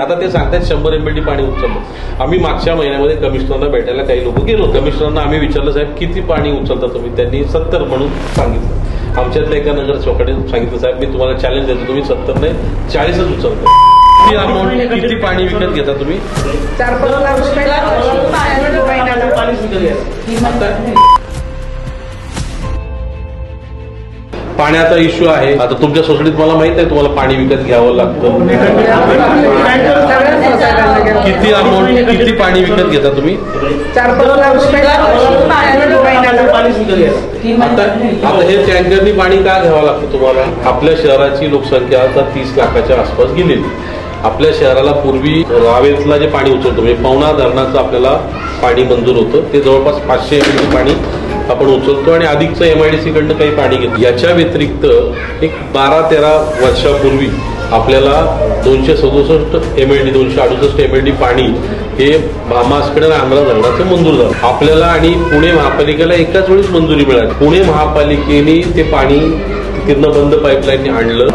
आता ते सांगतात शंभर एमएलडी पाणी उचललं आम्ही मागच्या महिन्यामध्ये कमिशनरला भेटायला काही लोक गेलो कमिशनरना आम्ही विचारलं साहेब किती पाणी उचलता तुम्ही? त्यांनी सत्तर म्हणून सांगितलं. आमच्यातल्या एका नगरसेवकाने सांगितलं साहेब मी तुम्हाला चॅलेंज देतो. तुम्ही सत्तर नाही चाळीसच उचलता. किती अमाऊंट किती पाणी विकत घेता तुम्ही? चार पाच लाख रुपये. पाण्याचा इश्यू आहे. आता तुमच्या सोसायटीत मला माहीत आहे तुम्हाला पाणी विकत घ्यावं लागतं. किती अमाऊंट किती पाणी विकत घेता तुम्ही? आता हे टँकरनी पाणी का घ्यावं लागतं तुम्हाला? आपल्या शहराची लोकसंख्या आता तीस लाखाच्या आसपास गेलेली. आपल्या शहराला पूर्वी रावेतला जे पाणी उचलतो म्हणजे पवना धरणाचं आपल्याला पाणी मंजूर होतं ते जवळपास पाचशे एम पाणी आपण उचलतो आणि अधिकचं एम आय डी सी कडनं काही पाणी घेतो. याच्या व्यतिरिक्त एक बारा तेरा वर्षापूर्वी आपल्याला दोनशे सदुसष्ट एम एल डी दोनशे अडुसष्ट एम एल डी पाणी हे भामासकडे आंध्रा धरणाचं मंजूर झालं. आपल्याला आणि पुणे महापालिकेला एकाच वेळेस मंजुरी मिळाली. पुणे महापालिकेने ते पाणी तिथनं बंद पाईपलाईनने आणलं.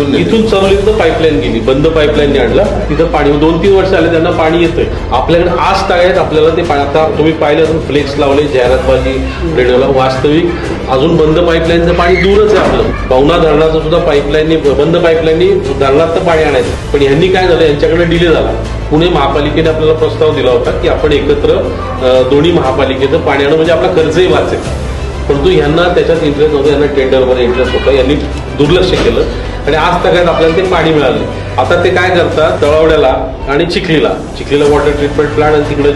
नेलं. इथून चवलीतनं पाईपलाईन गेली. बंद पाईपलाईनने आणलं. तिथं पाणी दोन तीन वर्ष आले त्यांना पाणी येतंय. आपल्याकडे आज तागत आपल्याला ते पाणी आता तुम्ही पाहिलं असेल फ्लेक्स लावले जाहिरातबाजी रेडिओला वास्तविक. अजून बंद पाईपलाईनचं पाणी दूरच आहे आपलं. पवना धरणाचं सुद्धा पाईपलाईनने बंद पाईपलाईननी धरणात तर पाणी आणायचं. पण यांनी काय झालं? यांच्याकडे डिले झाला. पुणे महापालिकेने आपल्याला प्रस्ताव दिला होता की आपण एकत्र दोन्ही महापालिकेचं पाणी आणू. म्हणजे आपला खर्चही वाचेल. परंतु यांना त्याच्यात इंटरेस्ट नव्हतं यांना टेंडरमध्ये इंटरेस्ट होता. यांनी दुर्लक्ष केलं. आणि आज तगायत आपल्याला ते पाणी मिळालं. आता ते काय करतात? तळवड्याला आणि चिखलीला. चिखलीला वॉटर ट्रीटमेंट प्लांट आणि तिकडे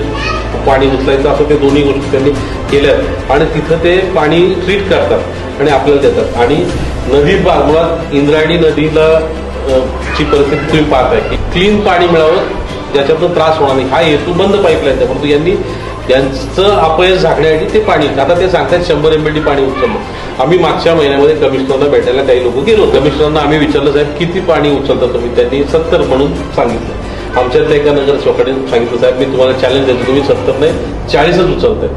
पाणी उचलायचं असं ते दोन्ही गोष्टी त्यांनी केल्यात. आणि तिथं ते पाणी ट्रीट करतात आणि आपल्याला देतात. आणि नदी मुळात इंद्रायणी नदीला ची परिस्थिती तुम्ही पाहताय. की क्लीन पाणी मिळावं ज्याच्यातून त्रास होणार नाही. हा हेतू बंद पाईपलाईनचा परंतु यांनी यांचं अपयश झाकण्यासाठी ते पाणी आता ते सांगतात शंभर एमएलडी पाणी उचललं आम्ही मागच्या महिन्यामध्ये कमिशनरला भेटायला काही लोक गेलो कमिशनरना आम्ही विचारलं साहेब किती पाणी उचलता तुम्ही? त्यांनी सत्तर म्हणून सांगितलं. आमच्यातल्या एका नगर नगरसेवकाने सांगितलं साहेब मी तुम्हाला चॅलेंज देतो. तुम्ही सत्तर नाही चाळीसच उचलताय.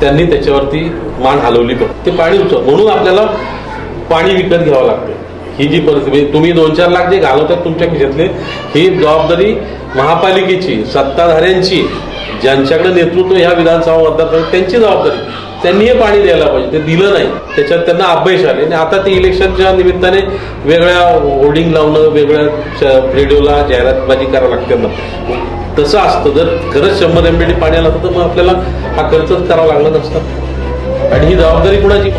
त्यांनी त्याच्यावरती मान हलवली. पण ते पाणी उचल. म्हणून आपल्याला पाणी विकत घ्यावं लागतं. ही जी परिस्थिती म्हणजे तुम्ही दोन चार लाख जे घालवतात तुमच्या खिशातले ही जबाबदारी महापालिकेची सत्ताधाऱ्यांची ज्यांच्याकडे नेतृत्व ह्या विधानसभा मतदारसंघात त्यांची जबाबदारी. त्यांनी हे पाणी द्यायला पाहिजे. ते दिलं नाही. त्याच्यात त्यांना अपयश आले. आणि आता ते इलेक्शनच्या निमित्ताने वेगळ्या होर्डिंग लावणं वेगळ्या रेडिओला जाहिरातबाजी करावं लागते त्यांना तसं असतं. जर खरंच शंभर एमबीडी पाणी आलं तर मग आपल्याला हा खर्चच करावा लागला नसता. आणि ही जबाबदारी कुणाची?